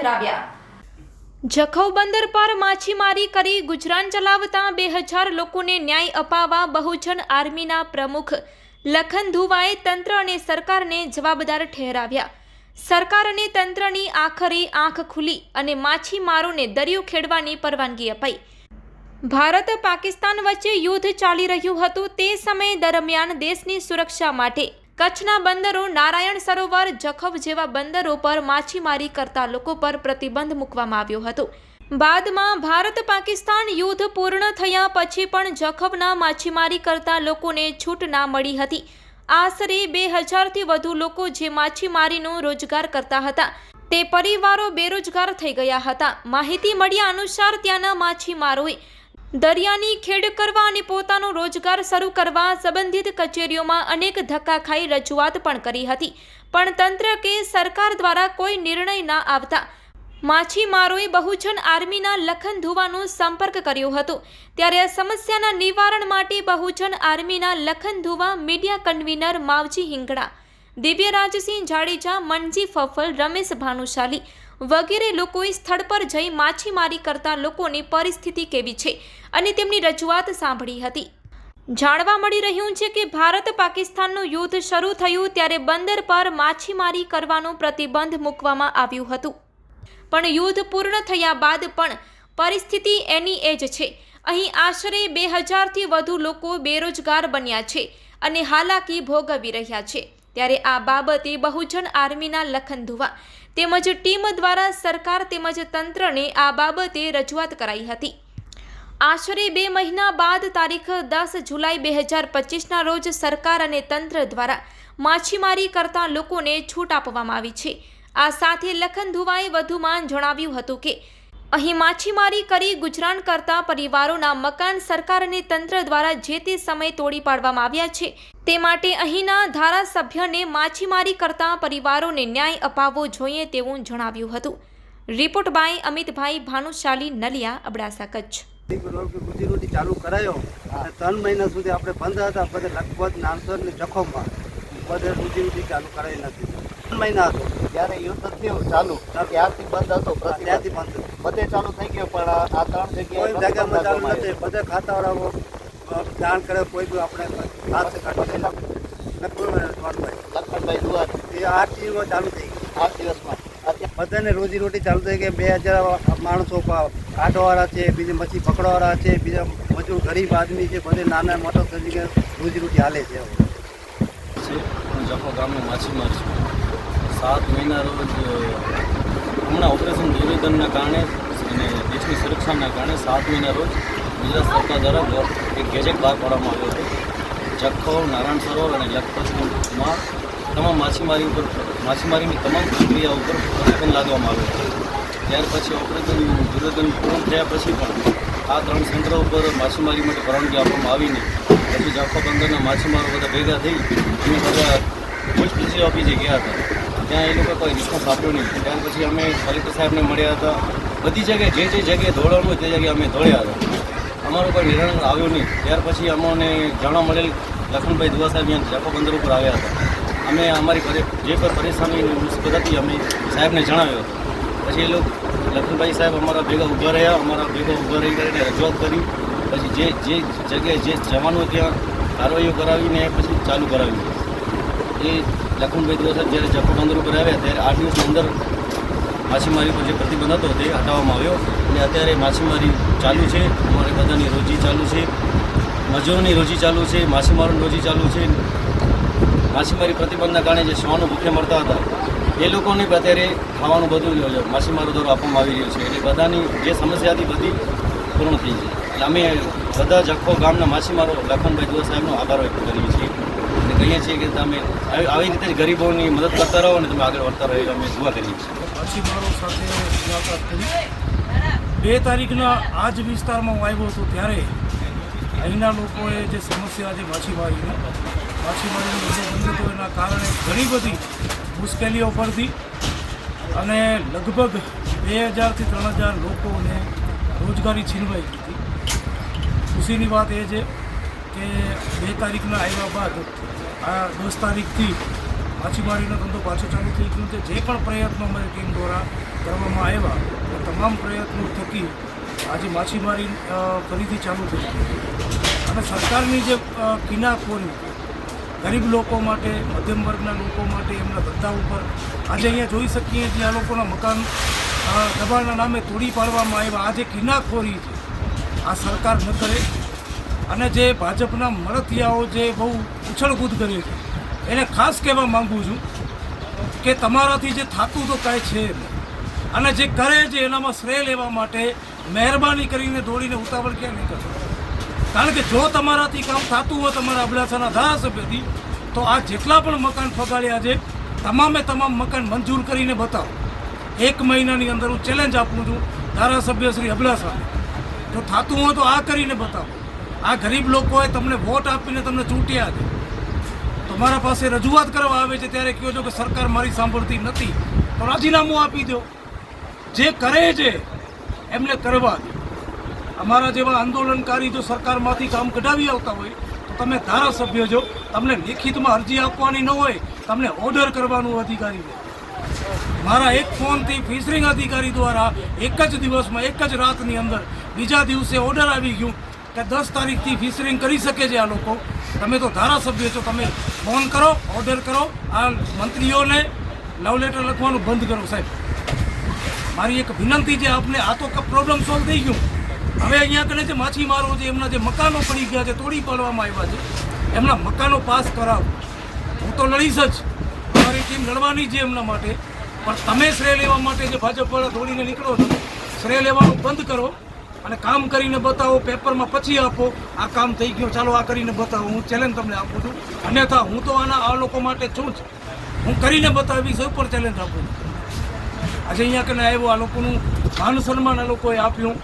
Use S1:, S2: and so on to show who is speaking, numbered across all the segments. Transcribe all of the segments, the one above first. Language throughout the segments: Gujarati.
S1: ઠહેરાવ્યા જખૌ બંદર પર માછીમારી કરી ગુજરાન ચલાવતા બે હજાર લોકોને ન્યાય અપાવવા બહુજન આર્મીના પ્રમુખ લખન ધુવાએ તંત્ર અને સરકારને જવાબદાર ઠહેરાવ્યા સરકાર અને તંત્રની આખરી આંખ ખુલી અને માછીમારોને દરિયો ખેડવાની પરવાનગી અપાઈ. ભારત પાકિસ્તાન વચ્ચે યુદ્ધ ચાલી રહ્યું હતું તે સમય દરમિયાન દેશની સુરક્ષા માટે કચ્છના બંદરો નારાયણ સરોવર, જખવ જેવા બંદરો પર માછીમારી કરતા લોકો પર પ્રતિબંધ મૂકવામાં આવ્યો હતો. બાદમાં ભારત પાકિસ્તાન યુદ્ધ પૂર્ણ થયા પછી પણ જખવના માછીમારી કરતા લોકોને છૂટ ના મળી હતી. આશરે બે હજારથી વધુ લોકો જે માછીમારીનો રોજગાર કરતા હતા, તે પરિવારો બેરોજગાર થઈ ગયા હતા. માહિતી મળ્યા અનુસાર ત્યાંના માછીમારોએ દરિયાની ખેડ કરવા અને પોતાનો રોજગાર શરૂ કરવા સંબંધિત કચેરીઓમાં અનેક ધક્કા ખાઈ રજૂઆત પણ કરી હતી. પણ તંત્ર કે સરકાર દ્વારા કોઈ નિર્ણય ના આવતા માછીમારોએ બહુજન આર્મીના લખન ધુવાનો સંપર્ક કર્યો હતો. ત્યારે સમસ્યાના નિવારણ માટે બહુજન આર્મીના લખન ધુવા મીડિયા કન્વીનર માવજી હિંગડા દિવ્યરાજસિંહ જાડેજા, મનજી ફફલ, રમેશ ભાનુશાલી વગેરે લોકોએ સ્થળ પર જઈ માછીમારી કરતા લોકોની પરિસ્થિતિ કેવી છે અને તેમની રજૂઆત સાંભળી હતી. જાણવા મળી રહ્યું છે કે ભારત પાકિસ્તાનનું યુદ્ધ શરૂ થયું ત્યારે બંદર પર માછીમારી કરવાનો પ્રતિબંધ મૂકવામાં આવ્યું હતું. પણ યુદ્ધ પૂર્ણ થયા બાદ પણ પરિસ્થિતિ એની એ જ છે. અહીં આશરે બે હજારથી વધુ લોકો બેરોજગાર બન્યા છે અને હાલાકી ભોગવી રહ્યા છે. ત્યારે આ બાબતે બહુજન આર્મીના લખન ધુવા. તેમજ ટીમ દ્વારા સરકાર તેમજ તંત્રને આ બાબતે રજૂઆત કરાઈ હતી. આશરે બે મહિના બાદ તારીખ દસ જુલાઈ બે હજાર પચીસના રોજ સરકાર અને તંત્ર દ્વારા માછીમારી કરતા લોકોને છૂટ આપવામાં આવી છે. આ સાથે લખન ધુવાએ વધુમાં જણાવ્યું હતું કે અહીં માછીમારી કરી ગુજરાન કરતા પરિવારોના મકાન સરકાર અને તંત્ર દ્વારા જે તે સમયે તોડી પાડવામાં આવ્યા છે, તે માટે અહીંના ધારાસભ્યને માછીમારી કરતા પરિવારોને ન્યાય અપાવવો જોઈએ તેવું જણાવ્યું હતું. Report by Amitbhai Bhanushali Naliya, Abdasa Kutch.
S2: રોજી ચાલુ કરાયો. અને ત્રણ મહિના સુધી આપણે બંધ હતા. બધે લગભગ નાનસર ને જખમમાં. બધે રોજી ચાલુ કરાવી નથી. મહિના હતો.
S3: ત્યારે યુદ્ધ થયું ચાલુ. ત્યારથી બંધ હતો.
S2: ત્યાંથી બંધ
S3: બધે ચાલુ થઈ ગયો પણ આ ત્રણ જગ્યાએ
S2: જગ્યામાં ચાલુ નથી. બધે ખાતાવાળાઓ દાન કરે કોઈ બી આપણે હાથ કાઢી લખનભાઈ
S3: દુઆ
S2: એ આઠ દિવસમાં ચાલુ થઈ ગઈ
S3: આઠ દિવસમાં.
S2: બધાને રોજી રોટી ચાલુ થઈ ગઈ. બે હજાર માણસો કાઢવાવાળા છે બીજા મચ્છી પકડવાવાળા છે બીજા મજૂર ગરીબ આદમી છે બધે નાના મોટા થઈ ગયા રોજી રોટી હાલે છે
S4: જખો ગામનો માછીમાર છું. સાત મહિના રોજ હમણાં ઓપરેશન દુર્યોધનના કારણે અને દેશની સુરક્ષાના કારણે સાત મહિના રોજ ગુજરાત સરકાર દ્વારા એક ગેજેટ બહાર પાડવામાં આવ્યો હતો. જખૌ, નારાયણ સરોવર અને લખપતમાં તમામ માછીમારી ઉપર, માછીમારીની તમામ પ્રક્રિયા ઉપર પ્રતિબંધ લાદવામાં આવ્યો હતો. ત્યાર પછી ઓપરેશન દુર્યોધન પૂર્ણ થયા પછી પણ આ ત્રણ સેન્ટરો ઉપર માછીમારી માટે પરવાનગી આપવામાં આવીને પછી જખો બંદરના માછીમારો બધા ભેગા થઈ અમે બધા પોસ્ટ આપી જે ગયા હતા. ત્યાં એ લોકો કોઈ રિસ્પોન્સ આપ્યો નહીં. ત્યાર પછી અમે કલેક્ટર સાહેબને મળ્યા હતા. બધી જગ્યાએ જે જે જગ્યાએ દોડવાનું તે જગ્યાએ અમે દોડ્યા હતા. અમારો કોઈ નિર્ણય આવ્યો નહીં. ત્યાર પછી અમને જાણવા મળેલ લખનભાઈ દુવા સાહેબ અહીંયા બંદર ઉપર આવ્યા હતા. અમે અમારી જે પણ પરેશાની મુસીબત હતી અમે સાહેબને જણાવ્યો. પછી એ લોકો, લખનભાઈ સાહેબ અમારા ભેગા ઊભા રહ્યા, અમારા ભેગા ઊભા રહી કરીને રજૂઆત કરી. પછી જે જે જગ્યાએ જે જવાનું ત્યાં કાર્યવાહીઓ કરાવીને પછી ચાલુ કરાવ્યું. એ લખનભાઈ સાહેબ જ્યારે જખો બંદર ઉપર આવ્યા ત્યારે આઠ દિવસની અંદર માછીમારી પર જે પ્રતિબંધ હતો તે હટાવવામાં આવ્યો. અને અત્યારે માછીમારી ચાલુ છે, અમારે બધાની રોજી ચાલુ છે, મજૂરોની રોજી ચાલુ છે, માછીમારોની રોજી ચાલુ છે. માછીમારી પ્રતિબંધના કારણે જે શ્વાનો ભૂખે મળતા હતા, એ લોકોને અત્યારે ખાવાનું બધું માછીમારો દ્વારા આપવામાં આવી રહ્યું છે. એટલે બધાની જે સમસ્યા હતી બધી પૂર્ણ થઈ છે. એટલે અમે બધા જખો ગામના માછીમારો લખનભાઈ દુવા સાહેબનો આભાર વ્યક્ત કરીએ છીએ. કહીએ છીએ કે તમે આવી રીતે ગરીબોની મદદ કરતા રહો અને તમે આગળ વધતા રહો અમે દુઆ કરીએ છીએ.
S5: બે તારીખના આ જ વિસ્તારમાં હું આવ્યો હતો ત્યારે અહીંના લોકોએ જે સમસ્યા છે માછીમારીની, માછીમારીનો એના કારણે ઘણી બધી મુશ્કેલીઓ પડતી અને લગભગ બે હજારથી ત્રણ હજાર લોકોને રોજગારી છીનવાઈ હતી. ખુશીની વાત એ છે કે બે તારીખના આવ્યા બાદ, આ દસ તારીખથી માછીમારીનો ધંધો પાછો ચાલુ થઈ ગયો છે. જે પણ પ્રયત્નો અમારી ટીમ દ્વારા કરવામાં આવ્યા તમામ પ્રયત્નો થકી આજે માછીમારી ફરીથી ચાલુ થઈ અને સરકારની જે કિનાકોની ગરીબ લોકો માટે, મધ્યમ વર્ગના લોકો માટે એમના ધંધા ઉપર આજે અહીંયા જોઈ શકીએ જે આ લોકોના મકાન દબાણના નામે તોડી પાડવામાં આવ્યા. આજે કિનાખોરી છે, આ સરકાર ન કરે. અને જે ભાજપના મળતિયાઓ જે બહુ ઉછળકૂદ કરે છે, એને ખાસ કહેવા માગું છું કે તમારાથી જે થતું તો કાંઈ છે અને જે કરે છે એનામાં શ્રેય લેવા માટે મહેરબાની કરીને દોડીને ઉતાવળ ક્યાં નહીં કરશો? કારણ કે જો તમારાથી કામ થતું હોય તમારા અબડાસાના ધારાસભ્યથી, તો આ જેટલા પણ મકાન ફગાડ્યા છે, તમામે તમામ મકાન મંજૂર કરીને બતાવો. એક મહિનાની અંદર હું ચેલેન્જ આપું છું ધારાસભ્ય શ્રી અબડાસા જો થતું હોય તો આ કરીને બતાવો. આ ગરીબ લોકોએ તમને વોટ આપીને તમને ચૂંટ્યા છે. તમારા પાસે રજૂઆત કરવા આવે છે ત્યારે કહો છો કે સરકાર મારી સાંભળતી નથી. તો રાજીનામું આપી દો. જે કરે છે, એમને કરવા દો. અમારા જેવા આંદોલનકારી જો સરકારમાંથી કામ કઢાવી આવતા હોય, તો તમે ધારાસભ્ય છો. તમને લિખિતમાં અરજી આપવાની ન હોય, તમને ઓર્ડર કરવાનું અધિકારી મારા એક ફોનથી ફિશરિંગ અધિકારી દ્વારા એક જ દિવસમાં, એક જ રાતની અંદર બીજા દિવસે ઓર્ડર આવી ગયું. કે દસ તારીખથી ફિશરિંગ કરી શકે છે આ લોકો. તમે તો ધારાસભ્ય છો, તમે ફોન કરો ઓર્ડર કરો, આ મંત્રીઓને લવ લેટર લખવાનું બંધ કરો, સાહેબ. મારી એક વિનંતી છે, આપને આ તો પ્રોબ્લેમ સોલ્વ થઈ ગયું. હવે અહીંયા કને જે માછીમારો છે, એમના જે મકાનો પડી ગયા છે, તોડી પાડવામાં આવ્યા છે, એમના મકાનો પાસ કરાવો. હું તો લડીશ જ. અમારી ટીમ લડવાની છે એમના માટે. પણ તમે શ્રેય લેવા માટે જે ભાજપ વાળા દોડીને નીકળો છો, શ્રેય લેવાનું બંધ કરો. અને કામ કરીને બતાવો, પેપરમાં પછી આપો. આ કામ થઈ ગયું, ચાલો આ કરીને બતાવો. હું ચેલેન્જ તમને આપું છું. અન્યથા, હું તો આના આ લોકો માટે છું જ. હું કરીને બતાવીશ ઉપર ચેલેન્જ આપું છું. આજે અહીંયા કને આવ્યો, આ લોકોનું માન સન્માન આ લોકોએ આપ્યું.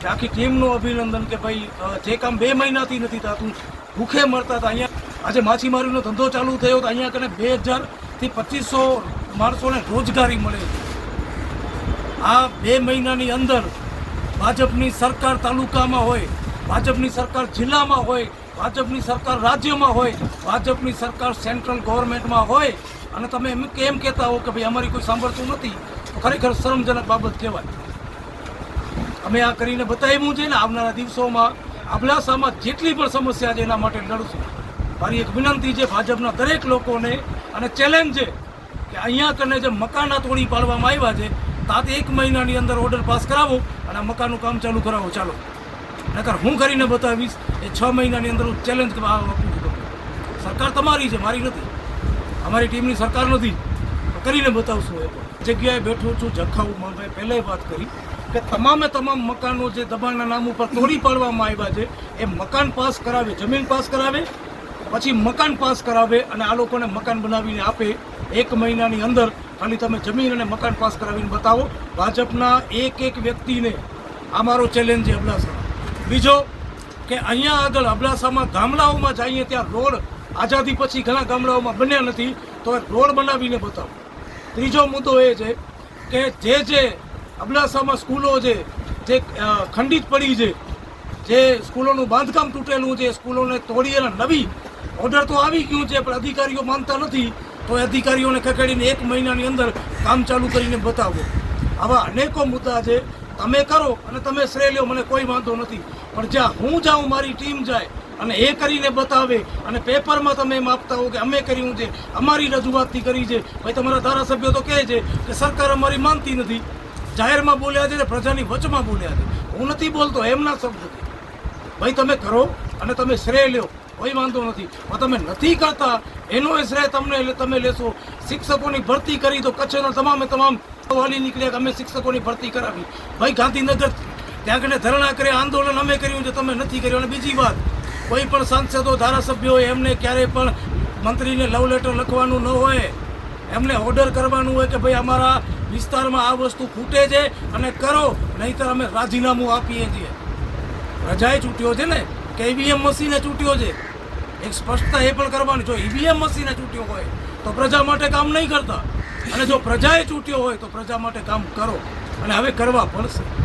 S5: કે આખી ટીમનું અભિનંદન કે ભાઈ જે કામ બે મહિનાથી નથી થતું, ભૂખે મરતા હતા. અહીંયા આજે માછીમારીનો ધંધો ચાલુ થયો તો અહીંયા કને બે હજારથી પચીસો માણસોને રોજગારી મળે. આ બે મહિનાની અંદર ભાજપની સરકાર તાલુકામાં હોય, ભાજપની સરકાર જિલ્લામાં હોય, ભાજપની સરકાર રાજ્યમાં હોય, ભાજપની સરકાર સેન્ટ્રલ ગવર્મેન્ટમાં હોય, અને તમે એમ કેમ કહેતા હો કે ભાઈ અમારી કોઈ સાંભળતું નથી, તો ખરેખર શરમજનક બાબત કહેવાય. અમે આ કરીને બતાવ્યું છે ને, આવનારા દિવસોમાં અબડાસામાં જેટલી પણ સમસ્યા છે એના માટે લડશું. મારી એક વિનંતી છે ભાજપના દરેક લોકોને, અને ચેલેન્જ છે કે અહીંયા કને જે મકાના તોડી પાડવામાં આવ્યા છે તાત એક મહિનાની અંદર ઓર્ડર પાસ કરાવો અને આ મકાનનું કામ ચાલુ કરાવો. ચાલો. નકર હું કરીને બતાવીશ, એ છ મહિનાની અંદર હું ચેલેન્જ સરકાર તમારી છે, મારી નથી. અમારી ટીમની સરકાર નથી. કરીને બતાવશું એ પણ. જગ્યાએ બેઠો છું જખાઉમાં મેં પહેલાંય વાત કરી કે તમામે તમામ મકાનો જે દબાણના નામ ઉપર તોડી પાડવામાં આવ્યા છે, એ મકાન પાસ કરાવે, જમીન પાસ કરાવે, પછી મકાન પાસ કરાવે અને આ લોકોને મકાન બનાવીને આપે. એક મહિનાની અંદર ખાલી તમે જમીન અને મકાન પાસ કરાવીને બતાવો. ભાજપના એક એક વ્યક્તિને આ મારો ચેલેન્જ છે અબડાસા. બીજો કે અહીંયા આગળ અબડાસામાં ગામડાઓમાં જઈએ ત્યાં રોડ આઝાદી પછી ઘણા ગામડાઓમાં બન્યા નથી, તો રોડ બનાવીને બતાવો. ત્રીજો મુદ્દો એ છે કે જે જે અબડાસામાં સ્કૂલો છે, જે ખંડિત પડી છે, જે સ્કૂલોનું બાંધકામ તૂટેલું છે, સ્કૂલોને તોડી અને નવી ઓર્ડર તો આવી ગયું છે, પણ અધિકારીઓ માનતા નથી તો અધિકારીઓને ખસેડીને એક મહિનાની અંદર કામ ચાલુ કરીને બતાવો. આવા અનેકો મુદ્દા છે. તમે કરો અને તમે શ્રેય લ્યો, મને કોઈ વાંધો નથી. પણ જ્યાં હું જાઉં, મારી ટીમ જાય અને એ કરીને બતાવે અને પેપરમાં તમે એમ આપતા હો કે અમે કર્યું છે, અમારી રજૂઆતથી કરી છે. ભાઈ, તમારા ધારાસભ્યો તો કહે છે કે સરકાર અમારી માનતી નથી. જાહેરમાં બોલ્યા છે ને પ્રજાની વચમાં બોલ્યા છે. હું નથી બોલતો, એમના શબ્દથી. ભાઈ, તમે કરો અને તમે શ્રેય લ્યો, કોઈ વાંધો નથી. પણ તમે નથી કરતા એનો શ્રેય તમને તમે લેશો. શિક્ષકોની ભરતી કરી તો કચ્છના તમામે તમામ વાલી નીકળ્યા અમે શિક્ષકોની ભરતી કરાવી. ભાઈ, ગાંધીનગર ત્યાં કને ધરણા કરે, આંદોલન અમે કર્યું છે, તમે નથી કર્યું. અને બીજી વાત, કોઈ પણ સાંસદો, ધારાસભ્યો એમને ક્યારેય પણ મંત્રીને લવ લેટર લખવાનું ન હોય, એમને ઓર્ડર કરવાનું હોય કે ભાઈ, અમારા વિસ્તારમાં આ વસ્તુ ખૂટે છે અને કરો, નહીંતર અમે રાજીનામું આપીએ છીએ. રજાએ ચૂંટ્યો છે ને? કે ઈવીએમ મશીને ચૂંટ્યો છે? એક સ્પષ્ટતા એ પણ કરવાની, જો ઈવીએમ મશીને ચૂંટ્યો હોય, તો પ્રજા માટે કામ નહીં કરતા. અને જો પ્રજાએ ચૂંટ્યો હોય, તો પ્રજા માટે કામ કરો. અને હવે કરવા પડશે.